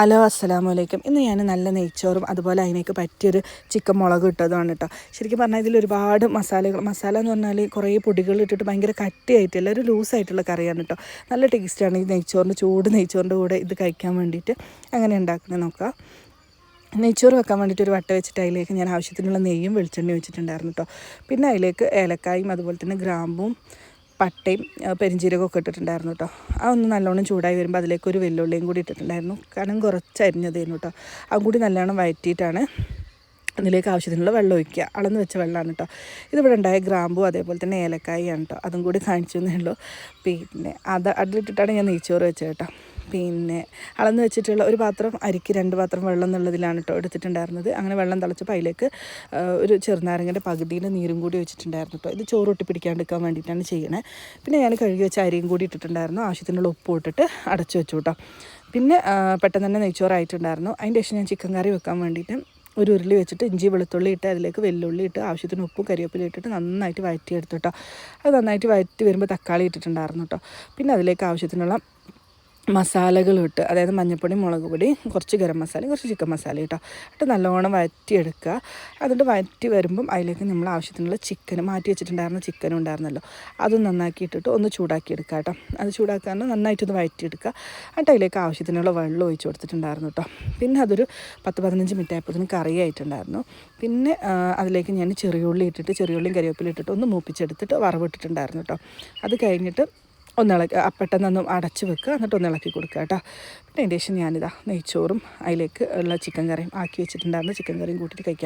Hello അസ്സലാമു അലൈക്കും. ഇന്ന് ഞാൻ നല്ല നെയ്ച്ചോറും അതുപോലെ അതിനേക്ക് പറ്റിയൊരു ചിക്കൻ മുളക് ഇട്ടതുമാണ് കേട്ടോ. ശരിക്കും പറഞ്ഞാൽ ഇതിൽ ഒരുപാട് മസാലകൾ മസാല എന്ന് പറഞ്ഞാൽ കുറേ പൊടികൾ ഇട്ടിട്ട് ഭയങ്കര കട്ടിയായിട്ടില്ല ഒരു ലൂസായിട്ടുള്ള കറിയാണ് കേട്ടോ. നല്ല ടേസ്റ്റാണ് ഈ നെയ്ച്ചോറിന്റെ ചൂട് നെയ്ച്ചോറിന്റെ കൂടെ ഇത് കഴിക്കാൻ വേണ്ടിയിട്ട് അങ്ങനെ ഉണ്ടാക്കണേ നോക്കാം. നെയ്ച്ചോറ് വെക്കാൻ വേണ്ടിയിട്ട് ഒരു വട്ട വെച്ചിട്ട് അതിലേക്ക് ഞാൻ ആവശ്യത്തിനുള്ള നെയ്യും വെളിച്ചെണ്ണയും വെച്ചിട്ടുണ്ടായിരുന്നു കേട്ടോ. പിന്നെ അതിലേക്ക് ഏലക്കായും അതുപോലെ തന്നെ ഗ്രാമ്പും പട്ടയും പെരിഞ്ചീരകമൊക്കെ ഇട്ടിട്ടുണ്ടായിരുന്നു കേട്ടോ ആ ഒന്ന് നല്ലോണം ചൂടായി വരുമ്പോൾ അതിലേക്ക് ഒരു വെല്ലുള്ളിയും കൂടി ഇട്ടിട്ടുണ്ടായിരുന്നു. കനം കുറച്ച് അരിഞ്ഞതായിരുന്നു കേട്ടോ അതും കൂടി നല്ലോണം വഴറ്റിയിട്ടാണ് അതിലേക്ക് ആവശ്യത്തിനുള്ള വെള്ളം ഒഴിക്കുക. അളന്ന് വെച്ച വെള്ളമാണ് കേട്ടോ ഇതിവിടെ ഉണ്ടായ ഗ്രാമ്പു അതേപോലെ തന്നെ ഏലക്കായാണ് കേട്ടോ അതും കൂടി കാണിച്ചു എന്നേ ഉള്ളൂ. പിന്നെ അത് അതിലിട്ടിട്ടാണ് ഞാൻ നെയ്ച്ചോറ് വെച്ചത് കേട്ടോ പിന്നെ അളന്ന് വെച്ചിട്ടുള്ള ഒരു പാത്രം അരിക്ക് രണ്ട് പാത്രം വെള്ളം എന്നുള്ളതിലാണ് കേട്ടോ എടുത്തിട്ടുണ്ടായിരുന്നത്. അങ്ങനെ വെള്ളം തിളച്ചപ്പോൾ അതിലേക്ക് ഒരു ചെറുനാരങ്ങന്റെ പകുതിയിൽ നീരും കൂടി വെച്ചിട്ടുണ്ടായിരുന്നു കേട്ടോ ഇത് ചോറ് ഒട്ടി പിടിക്കാണ്ടിരിക്കാൻ വേണ്ടിയിട്ടാണ് ചെയ്യണേ. പിന്നെ ഞാൻ കഴുകി വെച്ച അരിയും കൂടി ഇട്ടിട്ടുണ്ടായിരുന്നു. ആവശ്യത്തിനുള്ള ഉപ്പ് ഇട്ടിട്ട് അടച്ചു വെച്ചു കേട്ടോ പിന്നെ പെട്ടെന്ന് തന്നെ നെയ്ച്ചോറായിട്ടുണ്ടായിരുന്നു. അതിന്റെ ശേഷം ഞാൻ ചിക്കൻ കറി വെക്കാൻ വേണ്ടിയിട്ട് ഒരു ഉരുളി വെച്ചിട്ട് ഇഞ്ചി വെളുത്തുള്ളി ഇട്ട് അതിലേക്ക് വെല്ലുള്ളി ഇട്ട് ആവശ്യത്തിന് ഉപ്പും കരിവേപ്പില ഇട്ടിട്ട് നന്നായിട്ട് വഴറ്റിയെടുത്തു കേട്ടോ അത് നന്നായിട്ട് വഴറ്റി വരുമ്പോൾ തക്കാളി ഇട്ടിട്ടുണ്ടായിരുന്നു കേട്ടോ പിന്നെ അതിലേക്ക് ആവശ്യത്തിനുള്ള മസാലകൾ ഇട്ട് അതായത് മഞ്ഞൾപ്പൊടി മുളക് പൊടി കുറച്ച് ഗരം മസാല കുറച്ച് ചിക്കൻ മസാല കേട്ടോ എന്നിട്ട് നല്ലോണം വഴറ്റിയെടുക്കുക. എന്നിട്ട് വഴറ്റി വരുമ്പം അതിലേക്ക് നമ്മൾ ആവശ്യത്തിനുള്ള ചിക്കൻ മാറ്റി വെച്ചിട്ടുണ്ടായിരുന്ന ചിക്കനും ഉണ്ടായിരുന്നല്ലോ അത് നന്നാക്കി ഇട്ടിട്ട് ഒന്ന് ചൂടാക്കി എടുക്കുക കേട്ടോ. അത് ചൂടാക്കാൻ നന്നായിട്ടൊന്ന് വഴറ്റിയെടുക്കുക. എന്നിട്ട് അതിലേക്ക് ആവശ്യത്തിനുള്ള വെള്ളം ഒഴിച്ച് കൊടുത്തിട്ടുണ്ടായിരുന്നു കേട്ടോ. പിന്നെ അതൊരു പത്ത് പതിനഞ്ച് മിനിറ്റ് ആയപ്പോഴത്തേനും കറിയായിട്ടുണ്ടായിരുന്നു പിന്നെ അതിലേക്ക് ഞാൻ ചെറിയുള്ളി ഇട്ടിട്ട് ചെറിയുള്ളിയും കരിവേപ്പിലിട്ടിട്ട് ഒന്ന് മൂപ്പിച്ചെടുത്തിട്ട് വറവിട്ടിട്ടുണ്ടായിരുന്നു കേട്ടോ. അത് കഴിഞ്ഞിട്ട് ഒന്ന് പെട്ടെന്നൊന്നും അടച്ച് വെക്കുക. എന്നിട്ട് ഒന്ന് ഇളക്കി കൊടുക്കുക കേട്ടോ. പിന്നെ അതിന്റെ ശേഷം ഞാനിതാ നെയ്ച്ചോറും അതിലേക്ക് ഉള്ള ചിക്കൻ കറിയും ആക്കി വെച്ചിട്ടുണ്ടായിരുന്നു. ചിക്കൻ കറിയും കൂട്ടിയിട്ട് കഴിക്കാം.